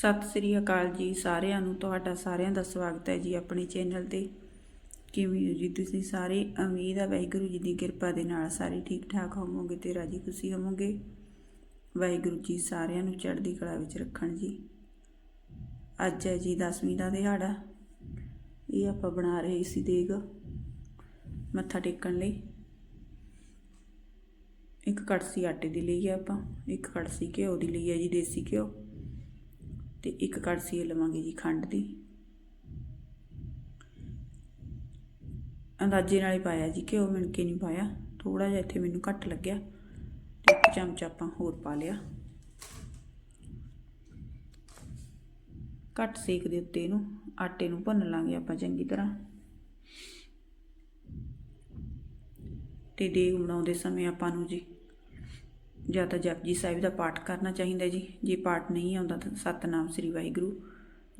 ਸਤਿ ਸ੍ਰੀ ਅਕਾਲ ਜੀ ਸਾਰਿਆਂ ਨੂੰ, ਤੁਹਾਡਾ ਸਾਰਿਆਂ ਦਾ ਸਵਾਗਤ ਹੈ ਜੀ ਆਪਣੇ ਚੈਨਲ ਤੇ। ਕਿਵੇਂ ਹੋ ਜੀ ਤੁਸੀਂ ਸਾਰੇ? ਉਮੀਦ ਹੈ ਵਾਹਿਗੁਰੂ ਜੀ ਦੀ ਕਿਰਪਾ ਦੇ ਨਾਲ ਸਾਰੇ ਠੀਕ ਠਾਕ ਹੋਵੋਗੇ ਤੇ ਰਾਜੀ ਖੁਸ਼ੀ ਹੋਵੋਗੇ। ਵਾਹਿਗੁਰੂ ਜੀ ਸਾਰਿਆਂ ਨੂੰ ਚੜ੍ਹਦੀ ਕਲਾ ਵਿੱਚ ਰੱਖਣ ਜੀ। ਅੱਜ ਹੈ ਜੀ 10ਵੀਂ ਦਾ ਦਿਹਾੜਾ। ਇਹ ਆਪਾਂ ਬਣਾ ਰਹੇ ਸੀ ਦੇਗ ਮੱਥਾ ਟੇਕਣ ਲਈ। ਇੱਕ ਕੜਸੀ ਆਟੇ ਦੀ ਲਈ ਹੈ ਆਪਾਂ, ਇੱਕ ਕੜਸੀ ਘਿਓ ਦੀ ਲਈ ਹੈ ਜੀ, ਦੇਸੀ ਘਿਓ। ਤੇ ਇੱਕ ਕੜਛੀ ਲਵਾਂਗੇ ਜੀ ਖੰਡ ਦੀ। ਅੰਦਾਜ਼ੇ ਨਾਲ ਹੀ ਪਾਇਆ ਜੀ, ਘਿਓ ਮਿਣ ਕੇ ਨਹੀਂ ਪਾਇਆ। ਥੋੜਾ ਜਿਹਾ ਇੱਥੇ ਮੈਨੂੰ ਘੱਟ ਲੱਗਿਆ ਤੇ ਇੱਕ ਚਮਚ ਆਪਾਂ ਹੋਰ ਪਾ ਲਿਆ। ਘੱਟ ਸੇਕ ਦੇ ਉੱਤੇ ਇਹਨੂੰ, ਆਟੇ ਨੂੰ ਭੰਨ ਲਾਂਗੇ ਆਪਾਂ ਚੰਗੀ ਤਰ੍ਹਾਂ। ਤੇ ਦੇਗ ਬਣਾਉਂਦੇ ਸਮੇਂ ਆਪਾਂ ਨੂੰ ਜੀ ਜਾਂ ਤਾਂ ਜਪਜੀ ਸਾਹਿਬ ਦਾ ਪਾਠ ਕਰਨਾ ਚਾਹੀਦਾ ਜੀ। ਜੇ ਪਾਠ ਨਹੀਂ ਆਉਂਦਾ ਤਾਂ ਸਤਨਾਮ ਸ੍ਰੀ ਵਾਹਿਗੁਰੂ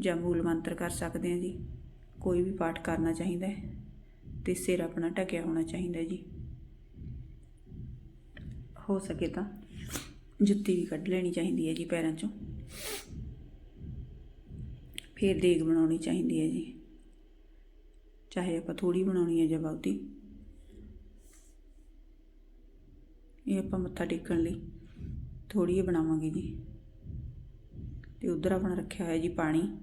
ਜਾਂ ਮੂਲ ਮੰਤਰ ਕਰ ਸਕਦੇ ਹਾਂ ਜੀ। ਕੋਈ ਵੀ ਪਾਠ ਕਰਨਾ ਚਾਹੀਦਾ ਹੈ ਤੇ ਸਿਰ ਆਪਣਾ ਢਕਿਆ ਹੋਣਾ ਚਾਹੀਦਾ ਜੀ। ਹੋ ਸਕੇ ਤਾਂ ਜੁੱਤੀ ਵੀ ਕੱਢ ਲੈਣੀ ਚਾਹੀਦੀ ਹੈ ਜੀ ਪੈਰਾਂ 'ਚੋਂ। ਫਿਰ ਦੇਗ ਬਣਾਉਣੀ ਚਾਹੀਦੀ ਹੈ ਜੀ। ਚਾਹੇ ਆਪਾਂ ਥੋੜੀ ਬਣਾਉਣੀ ਹੈ ਜਾਂ ਬਹੁਤੀ। ਇਹ ਆਪਾਂ ਮੱਥਾ ਟੇਕਣ ਲਈ ਥੋੜੀ ਜਿਹੀ ਬਣਾਵਾਂਗੇ ਜੀ। ਤੇ ਉਧਰ ਆਪਣਾ ਰੱਖਿਆ ਹੋਇਆ ਜੀ ਪਾਣੀ।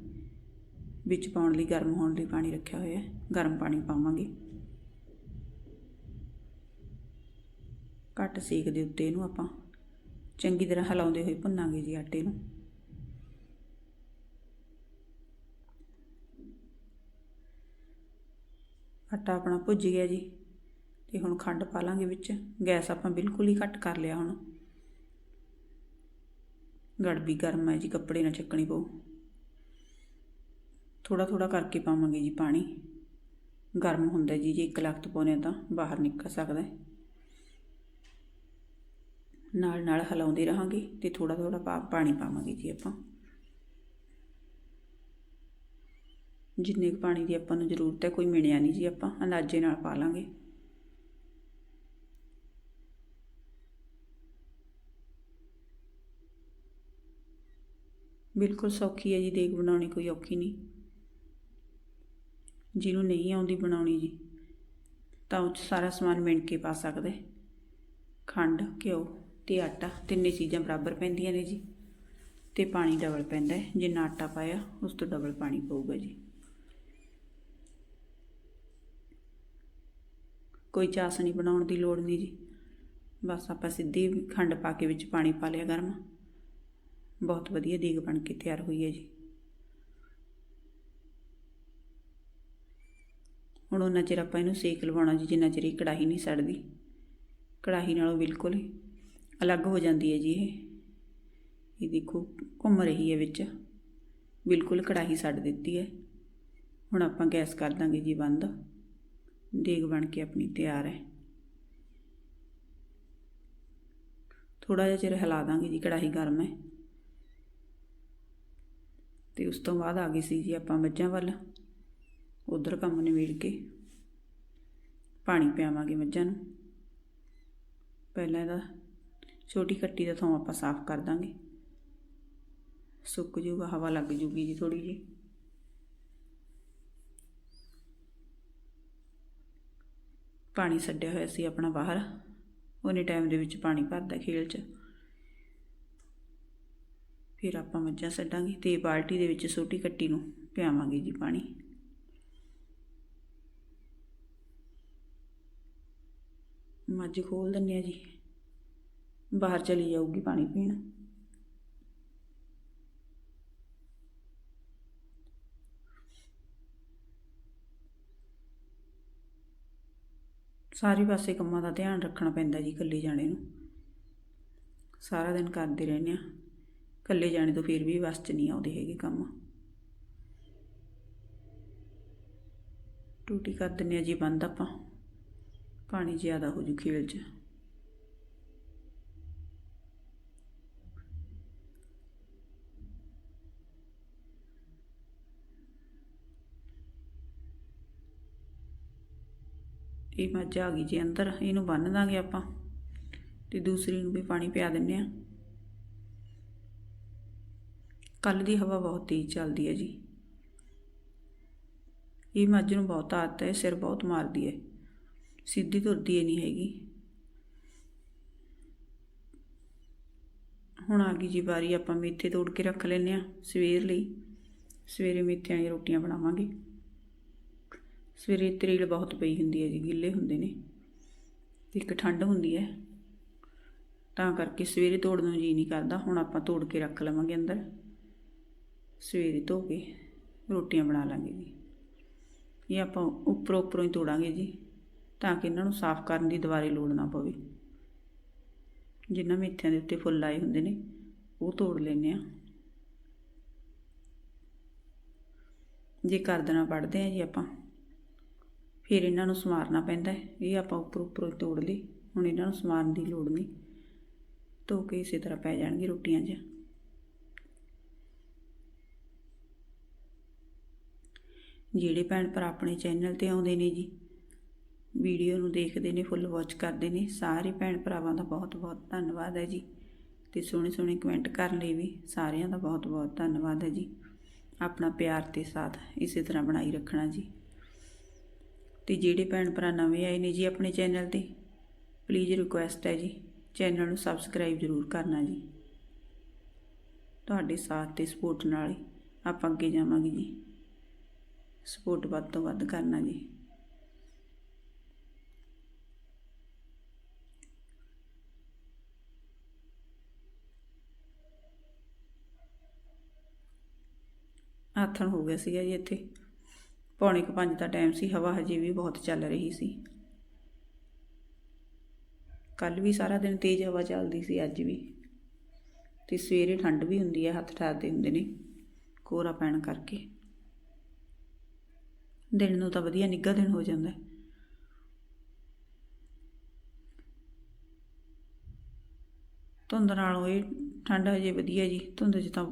ਵਿੱਚ ਪਾਉਣ ਲਈ, ਗਰਮ ਹੋਣ ਲਈ ਪਾਣੀ ਰੱਖਿਆ ਹੋਇਆ। ਹੈ ਗਰਮ ਪਾਣੀ ਪਾਵਾਂਗੇ। ਘੱਟ ਸੇਕ ਦੇ ਉੱਤੇ ਇਹਨੂੰ ਆਪਾਂ। ਚੰਗੀ ਤਰ੍ਹਾਂ ਹਿਲਾਉਂਦੇ ਹੋਏ ਭੁੰਨਾਂਗੇ ਜੀ ਆਟੇ ਨੂੰ। ਆਟਾ ਆਪਣਾ ਭੁੱਜ ਗਿਆ ਜੀ। ਤੇ ਹੁਣ ਖੰਡ ਪਾ ਲਾਂਗੇ ਵਿੱਚ। ਗੈਸ ਆਪਾਂ ਬਿਲਕੁਲ ਹੀ ਘੱਟ ਕਰ ਲਿਆ ਹੁਣ। ਗੜਬੀ ਗਰਮ ਹੈ ਜੀ, ਕੱਪੜੇ ਨਾਲ ਚੱਕਣੀ ਪਊ। ਥੋੜਾ ਥੋੜਾ ਕਰਕੇ ਪਾਵਾਂਗੇ ਜੀ ਪਾਣੀ। ਗਰਮ ਹੁੰਦਾ ਜੀ, ਜੇ ਇੱਕ ਲਖਤ ਪਾਉਨੇ ਤਾਂ ਬਾਹਰ ਨਿਕਲ ਸਕਦਾ ਹੈ। ਨਾਲ ਨਾਲ ਹਿਲਾਉਂਦੇ ਰਹਾਂਗੇ ਤੇ ਥੋੜਾ ਥੋੜਾ ਪਾਣੀ ਪਾਵਾਂਗੇ ਜੀ ਆਪਾਂ। ਜਿੰਨੇ ਕੁ ਪਾਣੀ ਦੀ ਆਪਾਂ ਨੂੰ ਜ਼ਰੂਰਤ ਹੈ, ਕੋਈ ਮਿਣਿਆ ਨਹੀਂ ਜੀ ਆਪਾਂ। ਅੰਦਾਜ਼ੇ ਨਾਲ ਪਾ ਲਾਂਗੇ। ਬਿਲਕੁਲ ਸੌਖੀ ਹੈ ਜੀ, ਦੇਗ ਬਣਾਉਣੀ ਕੋਈ ਔਖੀ ਨਹੀਂ। ਜਿਹਨੂੰ ਨਹੀਂ ਆਉਂਦੀ ਬਣਾਉਣੀ ਜੀ, ਤਾਂ ਉਹ 'ਚ ਸਾਰਾ ਸਮਾਨ ਮਿਣ ਕੇ ਪਾ ਸਕਦੇ। ਖੰਡ, ਘਿਓ ਤੇ ਆਟਾ, ਤਿੰਨੇ ਚੀਜ਼ਾਂ ਬਰਾਬਰ ਪੈਂਦੀਆਂ ਨੇ ਜੀ। ਤੇ ਪਾਣੀ ਡਬਲ ਪੈਂਦਾ ਜਿੰਨਾ ਆਟਾ ਪਾਇਆ, ਉਸ ਤੋਂ ਡਬਲ ਪਾਣੀ ਪਊਗਾ ਜੀ। ਕੋਈ ਚਾਸਣੀ ਬਣਾਉਣ ਦੀ ਲੋੜ ਨਹੀਂ ਜੀ। ਬਸ ਆਪਾਂ ਸਿੱਧੀ ਖੰਡ ਪਾ ਕੇ ਵਿੱਚ ਪਾਣੀ ਪਾ ਲਿਆ ਗਰਮ। ਬਹੁਤ ਵਧੀਆ ਦੇਗ ਬਣ ਕੇ ਤਿਆਰ ਹੋਈ ਹੈ ਜੀ। ਹੁਣ ਉਹਨਾਂ ਚਿਰ ਆਪਾਂ ਇਹਨੂੰ ਸੇਕ ਲਵਾਉਣਾ ਜੀ, ਜਿੰਨਾ ਚਿਰ ਇਹ ਕੜਾਹੀ ਨਹੀਂ ਸੜਦੀ। ਕੜਾਹੀ ਨਾਲੋਂ ਬਿਲਕੁਲ ਹੀ ਅਲੱਗ ਹੋ ਜਾਂਦੀ ਹੈ ਜੀ ਇਹ। ਇਹ ਦੇਖੋ, ਘੁੰਮ ਰਹੀ ਹੈ ਵਿੱਚ। ਬਿਲਕੁਲ ਕੜਾਹੀ ਛੱਡ ਦਿੱਤੀ ਹੈ। ਹੁਣ ਆਪਾਂ ਗੈਸ ਕਰ ਦਾਂਗੇ ਜੀ ਬੰਦ। ਦੇਗ ਬਣ ਕੇ ਆਪਣੀ ਤਿਆਰ ਹੈ। ਥੋੜਾ ਜਿਹਾ ਚਿਰ ਹਿਲਾ ਦਾਂਗੇ ਜੀ, ਕੜਾਹੀ ਗਰਮ ਹੈ। ਤੇ ਉਸ ਤੋਂ ਬਾਅਦ ਆ ਗਈ ਸੀ ਜੀ ਆਪਾਂ ਮੱਝਾਂ ਵੱਲ। ਉਧਰ ਕੰਮ ਨਿਬੇੜ ਕੇ ਪਾਣੀ ਪਿਆਵਾਂਗੇ ਮੱਝਾਂ ਨੂੰ। ਪਹਿਲਾਂ ਇਹਦਾ ਛੋਟੀ ਕੱਟੀ ਦਾ ਥਾਂ ਆਪਾਂ ਸਾਫ਼ ਕਰ ਦਾਂਗੇ। ਸੁੱਕ ਜੂਗਾ, ਹਵਾ ਲੱਗ ਜੂਗੀ ਜੀ ਥੋੜੀ ਜੀ ਪਾਣੀ ਛੱਡਿਆ ਹੋਇਆ ਸੀ ਆਪਣਾ ਬਾਹਰ। ਉਹਨੇ ਟਾਈਮ ਦੇ ਵਿੱਚ ਪਾਣੀ ਭਰਦਾ ਖੇਲ 'ਚ। ਫਿਰ ਆਪਾਂ ਮੱਝਾਂ ਛੱਡਾਂਗੇ ਤੇ ਬਾਲਟੀ ਦੇ ਵਿੱਚ ਛੋਟੀ ਕੱਟੀ ਨੂੰ ਪਿਆਵਾਂਗੇ ਜੀ ਪਾਣੀ। ਮੱਝ ਖੋਲ ਦਿੰਨੇ ਆ ਜੀ। ਬਾਹਰ ਚਲੀ ਜਾਊਗੀ ਪਾਣੀ ਪੀਣ। ਸਾਰੇ ਪਾਸੇ ਕੰਮਾਂ ਦਾ ਧਿਆਨ ਰੱਖਣਾ ਪੈਂਦਾ ਜੀ ਇਕੱਲੇ ਜਾਣੇ ਨੂੰ। ਸਾਰਾ ਦਿਨ ਕਰਦੇ ਰਹਿੰਦੇ ਆ। ਇਕੱਲੇ ਜਾਣੇ ਤੋਂ ਫਿਰ ਵੀ ਵਸ ਚ ਨਹੀਂ ਆਉਂਦੇ ਹੈਗੇ ਕੰਮ। ਟੂਟੀ ਕਰ ਦਿੰਨੇ ਆ ਜੀ, ਬੰਦ ਆਪਾਂ। ਪਾਣੀ ਜ਼ਿਆਦਾ ਹੋ ਜੂ ਖੇਲ 'ਚ। ਇਹ ਮੱਝ ਆ ਗਈ ਜੀ ਅੰਦਰ, ਇਹਨੂੰ ਬੰਨ ਦਾਂਗੇ ਆਪਾਂ ਤੇ ਦੂਸਰੀ ਨੂੰ ਵੀ ਪਾਣੀ ਪਿਆ ਦਿੰਨੇ ਆ ਕੱਲ ਦੀ ਹਵਾ ਬਹੁਤ ਤੇਜ਼ ਚੱਲਦੀ ਹੈ ਜੀ। ਇਹ ਮੱਝ ਨੂੰ ਬਹੁਤ ਆਦਤ ਹੈ, ਸਿਰ ਬਹੁਤ ਮਾਰਦੀ ਹੈ। ਸਿੱਧੀ ਤੁਰਦੀ ਹੀ ਨਹੀਂ ਹੈਗੀ। ਹੁਣ ਆ ਗਈ ਜੀ ਵਾਰੀ, ਆਪਾਂ ਮੇਥੇ ਤੋੜ ਕੇ ਰੱਖ ਲੈਨੇ ਆ ਸਵੇਰ ਲਈ। ਸਵੇਰੇ ਮੇਥਿਆਂ ਦੀਆਂ ਰੋਟੀਆਂ ਬਣਾਵਾਂਗੇ। ਸਵੇਰੇ ਤਰੇਲ ਬਹੁਤ ਪਈ ਹੁੰਦੀ ਹੈ ਜੀ, ਗਿੱਲੇ ਹੁੰਦੇ ਨੇ। ਤੇ ਇੱਕ ਠੰਡ ਹੁੰਦੀ ਹੈ। ਤਾਂ ਕਰਕੇ ਸਵੇਰੇ ਤੋੜਨ ਨੂੰ ਜੀ ਨਹੀਂ ਕਰਦਾ। ਹੁਣ ਆਪਾਂ ਤੋੜ ਕੇ ਰੱਖ ਲਵਾਂਗੇ ਅੰਦਰ। ਸਵੇਰੇ ਧੋ ਕੇ ਰੋਟੀਆਂ ਬਣਾ ਲਾਂਗੇ ਜੀ। ਇਹ ਆਪਾਂ ਉੱਪਰੋਂ ਉੱਪਰੋਂ ਹੀ ਤੋੜਾਂਗੇ ਜੀ, ਤਾਂ ਕਿ ਇਹਨਾਂ ਨੂੰ ਸਾਫ਼ ਕਰਨ ਦੀ ਦੁਬਾਰੇ ਲੋੜ ਨਾ ਪਵੇ। ਜਿਨ੍ਹਾਂ ਮੇਥਿਆਂ ਦੇ ਉੱਤੇ ਫੁੱਲ ਆਏ ਹੁੰਦੇ ਨੇ, ਉਹ ਤੋੜ ਲੈਨੇ ਆ ਜੇ ਕਰਦਣਾ ਪੜਦੇ ਆ ਜੀ ਆਪਾਂ, ਫਿਰ ਇਹਨਾਂ ਨੂੰ ਸਮਾਰਨਾ ਪੈਂਦਾ ਇਹ ਆਪਾਂ ਉੱਪਰ ਉੱਪਰੋਂ ਹੀ ਤੋੜ ਲਈ ਹੁਣ ਇਹਨਾਂ ਨੂੰ ਸਮਾਰਨ ਦੀ ਲੋੜ ਨਹੀਂ। ਧੋ ਕੇ ਇਸੇ ਤਰ੍ਹਾਂ ਪੈ ਜਾਣਗੇ ਰੋਟੀਆਂ 'ਚ ਜਿਹੜੇ ਭੈਣ ਭਰਾ ਆਪਣੇ ਚੈਨਲ ਤੇ ਆਉਂਦੇ ਨੇ ਜੀ ਵੀਡੀਓ ਨੂੰ ਦੇਖਦੇ ਨੇ ਫੁੱਲ ਵਾਚ ਕਰਦੇ ਨੇ, ਸਾਰੇ ਭੈਣ ਭਰਾਵਾਂ ਦਾ ਬਹੁਤ ਬਹੁਤ ਧੰਨਵਾਦ ਹੈ ਜੀ। ਤੇ ਸੋਹਣੇ ਸੋਹਣੇ ਕਮੈਂਟ ਕਰਨ ਲਈ ਵੀ ਸਾਰਿਆਂ ਦਾ ਬਹੁਤ ਬਹੁਤ ਧੰਨਵਾਦ ਹੈ ਜੀ। ਆਪਣਾ ਪਿਆਰ ਤੇ ਸਾਥ ਇਸੇ ਤਰ੍ਹਾਂ ਬਣਾਈ ਰੱਖਣਾ ਜੀ। ਤੇ ਜਿਹੜੇ ਭੈਣ ਭਰਾ ਨਵੇਂ ਆਏ ਨੇ ਜੀ ਆਪਣੇ ਚੈਨਲ ਤੇ ਪਲੀਜ਼ ਰਿਕੁਐਸਟ ਹੈ ਜੀ ਚੈਨਲ ਨੂੰ ਸਬਸਕ੍ਰਾਈਬ ਜ਼ਰੂਰ ਕਰਨਾ ਜੀ। ਤੁਹਾਡੇ ਸਾਥ ਤੇ ਸਪੋਰਟ ਨਾਲ ਆਪਾਂ ਅੱਗੇ ਜਾਵਾਂਗੇ ਜੀ। ਸਪੋਰਟ ਵੱਧ ਤੋਂ ਵੱਧ ਕਰਨਾ ਜੀ। ਆਥਣ ਹੋ ਗਿਆ ਸੀਗਾ ਜੀ ਇੱਥੇ। ਪੌਣੇ ਕੁ ਪੰਜ ਦਾ ਟਾਈਮ ਸੀ, ਹਵਾ ਹਜੇ ਵੀ ਬਹੁਤ ਚੱਲ ਰਹੀ ਸੀ। ਕੱਲ ਵੀ ਸਾਰਾ ਦਿਨ ਤੇਜ਼ ਹਵਾ ਚੱਲਦੀ ਸੀ, ਅੱਜ ਵੀ। ਤੇ ਸਵੇਰੇ ਠੰਡ ਵੀ ਹੁੰਦੀ ਹੈ ਹੱਥ ਠਾਰਦੇ ਹੁੰਦੇ ਨੇ ਕੋਰਾ ਪੈਣ ਕਰਕੇ। ਦਿਨ ਨੂੰ ਤਾਂ ਵਧੀਆ ਨਿੱਘਾ ਦਿਨ ਹੋ ਜਾਂਦਾ ਹੈ। ਧੁੰਦ ਨਾਲੋਂ ਇਹ ਠੰਡ ਹਜੇ ਵਧੀਆ ਜੀ, ਧੁੰਦ 'ਚ ਤਾਂ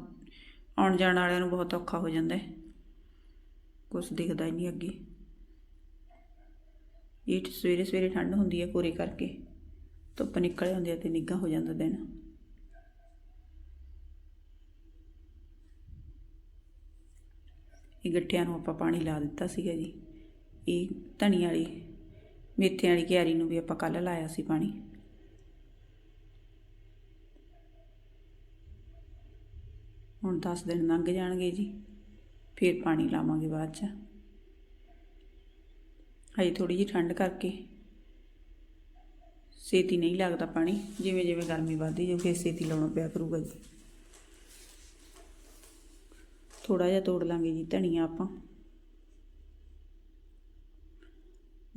ਆਉਣ ਜਾਣ ਵਾਲਿਆਂ ਨੂੰ ਬਹੁਤ ਔਖਾ ਹੋ ਜਾਂਦਾ ਹੈ। ਕੁਛ ਦਿਖਦਾ ਹੀ ਨਹੀਂ ਅੱਗੇ। ਇਹ ਸਵੇਰੇ ਸਵੇਰੇ ਠੰਡ ਹੁੰਦੀ ਹੈ ਕੋਰੇ ਕਰਕੇ। ਧੁੱਪ ਨਿਕਲ ਜਾਂਦੀ ਹੈ ਤੇ ਨਿੱਘਾ ਹੋ ਜਾਂਦਾ ਦਿਨ। ਇਹ ਗੱਠਿਆਂ ਨੂੰ ਆਪਾਂ ਪਾਣੀ ਲਾ ਦਿੱਤਾ ਸੀਗਾ ਜੀ। ਇਹ ਧਣੀ ਵਾਲੀ, ਮੇਥੇ ਵਾਲੀ ਕਿਆਰੀ ਨੂੰ ਵੀ ਆਪਾਂ ਕੱਲ ਲਾਇਆ ਸੀ ਪਾਣੀ। ਹੁਣ 10 ਦਿਨ ਲੰਘ ਜਾਣਗੇ ਜੀ, ਫਿਰ ਪਾਣੀ ਲਾਵਾਂਗੇ ਬਾਅਦ ਚ। ਹਜੇ ਥੋੜੀ ਜਿਹੀ ਠੰਡ ਕਰਕੇ ਛੇਤੀ ਨਹੀਂ ਲੱਗਦਾ ਪਾਣੀ ਜਿਵੇਂ ਜਿਵੇਂ ਗਰਮੀ ਵੱਧਦੀ ਜਾਊ ਫਿਰ ਛੇਤੀ ਲਾਉਣਾ ਪਿਆ ਕਰੂਗਾ ਜੀ। ਥੋੜਾ ਜਿਹਾ ਤੋੜ ਲਾਂਗੇ ਜੀ ਧਨੀਆ ਆਪਾਂ।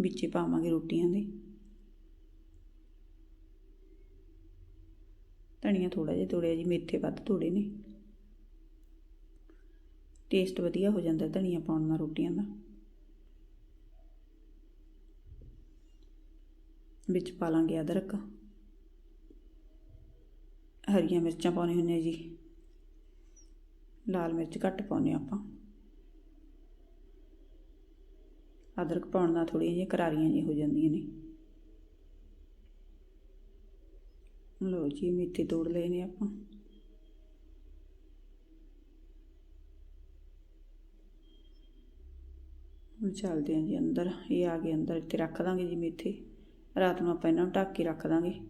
ਵਿੱਚੇ ਪਾਵਾਂਗੇ ਰੋਟੀਆਂ ਦੇ। ਧਨੀਆ ਥੋੜਾ ਜਿਹਾ ਤੋੜਿਆ ਜੀ, ਮੇਥੇ ਵੱਧ ਤੋੜੇ ਨੇ। ਟੇਸਟ ਵਧੀਆ ਹੋ ਜਾਂਦਾ ਧਨੀਆ ਪਾਉਣ ਨਾਲ ਰੋਟੀਆਂ ਦਾ। ਵਿੱਚ ਪਾ ਲਾਂਗੇ ਅਦਰਕ। ਹਰੀਆਂ ਮਿਰਚਾਂ ਪਾਉਣੀ ਹੁੰਦੀਆਂ ਜੀ। ਲਾਲ ਮਿਰਚ ਘੱਟ ਪਾਉਨੇ ਆਪਾਂ। ਅਦਰਕ ਪਾਉਣ ਨਾਲ ਥੋੜੀਆਂ ਜਿਹੀਆਂ ਕਰਾਰੀਆਂ ਜਿਹੀਆਂ ਹੋ ਜਾਂਦੀਆਂ ਨੇ। ਲਓ ਜੀ, ਮੇਥੇ ਤੋੜ ਲਏ ਨੇ ਆਪਾਂ। ਹੁਣ ਚੱਲਦੇ ਹਾਂ ਜੀ ਅੰਦਰ, ਇਹ ਆ ਗਏ ਅੰਦਰ, ਇੱਥੇ ਰੱਖ ਦਾਂਗੇ ਜੀ ਮੇਥੇ। ਰਾਤ ਨੂੰ ਆਪਾਂ ਇਹਨਾਂ ਨੂੰ ਢੱਕ ਕੇ ਰੱਖ ਦਾਂਗੇ।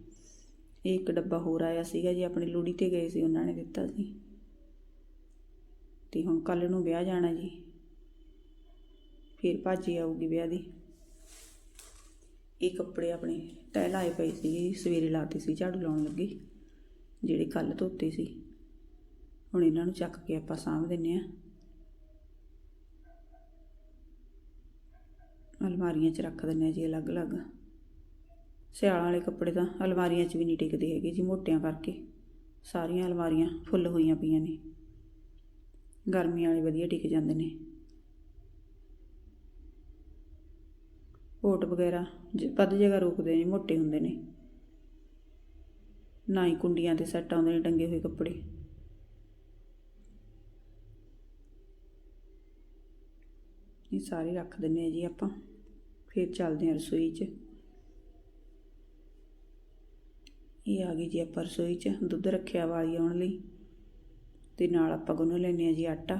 ਇਹ ਇੱਕ ਡੱਬਾ ਹੋਰ ਆਇਆ ਸੀਗਾ ਜੀ, ਆਪਣੀ ਲੋੜੀ ਤੇ ਗਏ ਸੀ, ਉਹਨਾਂ ਨੇ ਦਿੱਤਾ ਸੀ। ਤੇ ਹੁਣ ਕੱਲ ਨੂੰ ਵਿਆਹ ਜਾਣਾ ਜੀ। ਫਿਰ ਭਾਜੀ ਆਊਗੀ ਵਿਆਹ ਦੀ। ਇਹ ਕੱਪੜੇ ਆਪਣੇ ਤਹਿ ਲਾਏ ਪਏ ਸੀ, ਸਵੇਰੇ ਲਾਤੇ ਸੀ, ਝਾੜੂ ਲਾਉਣ ਲੱਗੀ, ਜਿਹੜੇ ਕੱਲ ਧੋਤੇ ਸੀ। ਹੁਣ ਇਹਨਾਂ ਨੂੰ ਚੱਕ ਕੇ ਆਪਾਂ ਸਾਂਭ ਦਿੰਨੇ ਆ ਅਲਮਾਰੀਆਂ 'ਚ ਰੱਖ ਦਿੰਨੇ ਆ ਜੀ ਅਲੱਗ-ਅਲੱਗ। ਸਿਆਲਾਂ ਵਾਲੇ ਕੱਪੜੇ ਤਾਂ ਅਲਮਾਰੀਆਂ 'ਚ ਵੀ ਨਹੀਂ ਟਿਕਦੇ ਹੈਗੇ ਜੀ, ਮੋਟਿਆਂ ਕਰਕੇ। ਸਾਰੀਆਂ ਅਲਮਾਰੀਆਂ ਫੁੱਲ ਹੋਈਆਂ ਪਈਆਂ ਨੇ। ਗਰਮੀ ਵਾਲੇ ਵਧੀਆ ਟਿਕ ਜਾਂਦੇ ਨੇ। ਕੋਟ ਵਗੈਰਾ ਵੱਧ ਜਗ੍ਹਾ ਰੋਕਦੇ ਨੇ, ਮੋਟੇ ਹੁੰਦੇ ਨੇ। ਨਾ ਹੀ ਕੁੰਡੀਆਂ ਤੇ ਸੈੱਟ ਆਉਂਦੇ ਨੇ ਟੰਗੇ ਹੋਏ ਕੱਪੜੇ। ਇਹ ਸਾਰੇ ਰੱਖ ਦਿੰਨੇ ਆ ਜੀ ਆਪਾਂ। ਫਿਰ ਚੱਲਦੇ ਆ ਰਸੋਈ 'ਚ। ਇਹ ਆ ਗਈ ਜੀ ਆਪਾਂ ਰਸੋਈ 'ਚ, ਦੁੱਧ ਰੱਖਿਆ ਵਾਲੀ ਆਉਣ ਲਈ। ਤੇ ਨਾਲ ਆਪਾਂ ਗੁੰਨ ਲੈਂਦੇ ਆ ਜੀ ਆਟਾ।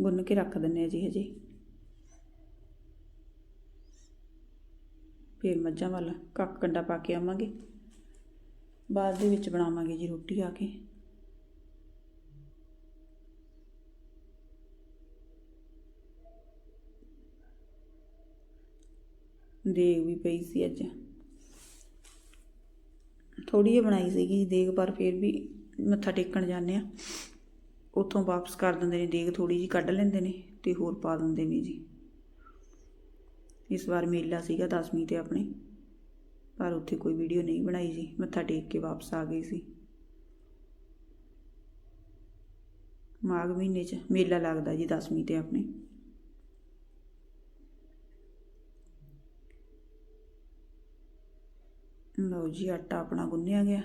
ਗੁੰਨ ਕੇ ਰੱਖ ਦਿੰਨੇ ਆ ਜੀ ਹਜੇ। ਫਿਰ ਮੱਝਾਂ ਵੱਲ ਕੱਕ ਕੰਡਾ ਪਾ ਕੇ ਆਵਾਂਗੇ। ਬਾਅਦ ਦੇ ਵਿੱਚ ਬਣਾਵਾਂਗੇ ਜੀ ਰੋਟੀ ਆ ਕੇ। ਦੇਗ ਵੀ ਪਈ ਸੀ ਅੱਜ। ਥੋੜੀ ਜਿਹੀ ਬਣਾਈ ਸੀਗੀ ਦੇਗ ਪਰ ਫਿਰ ਵੀ ਮੱਥਾ ਟੇਕਣ ਜਾਂਦੇ ਆ ਉੱਥੋਂ ਵਾਪਸ ਕਰ ਦਿੰਦੇ ਨੇ ਦੇਗ ਥੋੜੀ ਜਿਹੀ ਕੱਢ ਲੈਂਦੇ ਨੇ ਤੇ ਹੋਰ ਪਾ ਦਿੰਦੇ ਨੇ ਜੀ। ਇਸ ਵਾਰ ਮੇਲਾ ਸੀਗਾ 10ਵੀਂ ਤੇ ਆਪਣੇ, ਪਰ ਉੱਥੇ ਕੋਈ ਵੀਡੀਓ ਨਹੀਂ ਬਣਾਈ ਜੀ, ਮੱਥਾ ਟੇਕ ਕੇ ਵਾਪਸ ਆ ਗਈ ਸੀ। ਮਾਘ ਮਹੀਨੇ 'ਚ ਮੇਲਾ ਲੱਗਦਾ ਜੀ 10ਵੀਂ ਤੇ ਆਪਣੇ। ਲਓ ਜੀ, ਆਟਾ ਆਪਣਾ ਗੁੰਨਿਆ ਗਿਆ।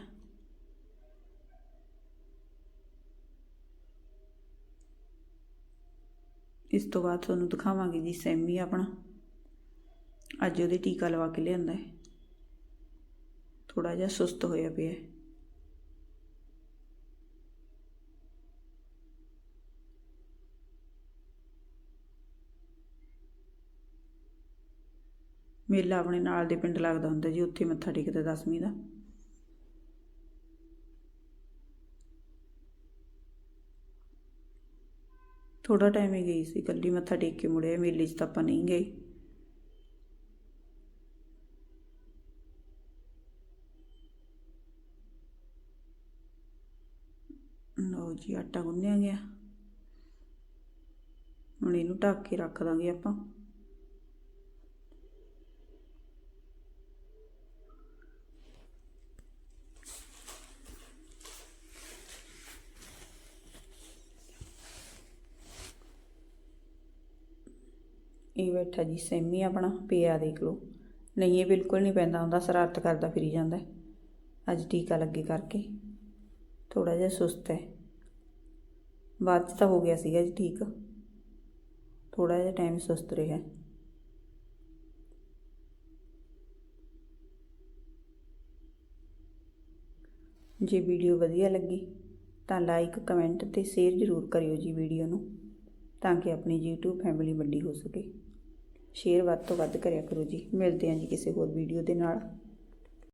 ਇਸ ਤੋਂ ਬਾਅਦ ਤੁਹਾਨੂੰ ਦਿਖਾਵਾਂਗੇ ਜੀ, ਸੈਮੀ ਆਪਣਾ। ਅੱਜ ਉਹਦੇ ਟੀਕਾ ਲਵਾ ਕੇ ਲਿਆਂਦਾ ਹੈ। ਥੋੜਾ ਜਿਹਾ ਸੁਸਤ ਹੋਇਆ ਪਿਆ ਹੈ। ਮੇਲਾ ਆਪਣੇ ਨਾਲ ਦੇ ਪਿੰਡ ਲੱਗਦਾ ਹੁੰਦਾ ਜੀ, ਉੱਥੇ ਮੱਥਾ ਟੇਕਦਾ ਦਸਵੀਂ ਦਾ। ਥੋੜਾ ਟਾਈਮ ਹੀ ਗਈ ਸੀ ਕੱਲੀ ਮੱਥਾ ਟੇਕ ਕੇ ਮੁੜਿਆ, ਮੇਲੇ 'ਚ ਤਾਂ ਆਪਾਂ ਨਹੀਂ ਗਏ। ਲਓ ਜੀ, ਆਟਾ ਗੁੰਨਿਆ ਗਿਆ। ਹੁਣ ਇਹਨੂੰ ਢੱਕ ਕੇ ਰੱਖ ਦਾਂਗੇ ਆਪਾਂ। ਇਹ ਬੈਠਾ ਜੀ ਸੈਮੀ ਆਪਣਾ ਪਿਆ ਦੇਖ ਲਓ। ਨਹੀਂ, ਇਹ ਬਿਲਕੁਲ ਨਹੀਂ ਪੈਂਦਾ ਹੁੰਦਾ ਸ਼ਰਾਰਤ ਕਰਦਾ ਫਿਰੀ ਜਾਂਦਾ। ਅੱਜ ਟੀਕਾ ਲੱਗੇ ਕਰਕੇ। ਥੋੜਾ ਜਿਹਾ ਸੁਸਤ ਹੈ। ਬਾਅਦ 'ਚ ਤਾਂ ਹੋ ਗਿਆ ਸੀਗਾ ਜੀ ਠੀਕ। ਥੋੜਾ ਜਿਹਾ ਟਾਈਮ ਸੁਸਤ ਰਿਹਾ। ਜੇ ਵੀਡੀਓ ਵਧੀਆ ਲੱਗੀ, ਤਾਂ ਲਾਈਕ ਕਮੈਂਟ ਤੇ ਸ਼ੇਅਰ ਜ਼ਰੂਰ ਕਰਿਓ ਜੀ ਵੀਡੀਓ ਨੂੰ, ਤਾਂ ਕਿ ਆਪਣੀ YouTube ਫੈਮਿਲੀ ਵੱਡੀ ਹੋ ਸਕੇ। ਸ਼ੇਅਰ ਵੱਧ ਤੋਂ ਵੱਧ ਕਰਿਆ ਕਰੋ ਜੀ। ਮਿਲਦੇ ਹਾਂ ਜੀ ਕਿਸੇ ਹੋਰ ਵੀਡੀਓ ਦੇ ਨਾਲ।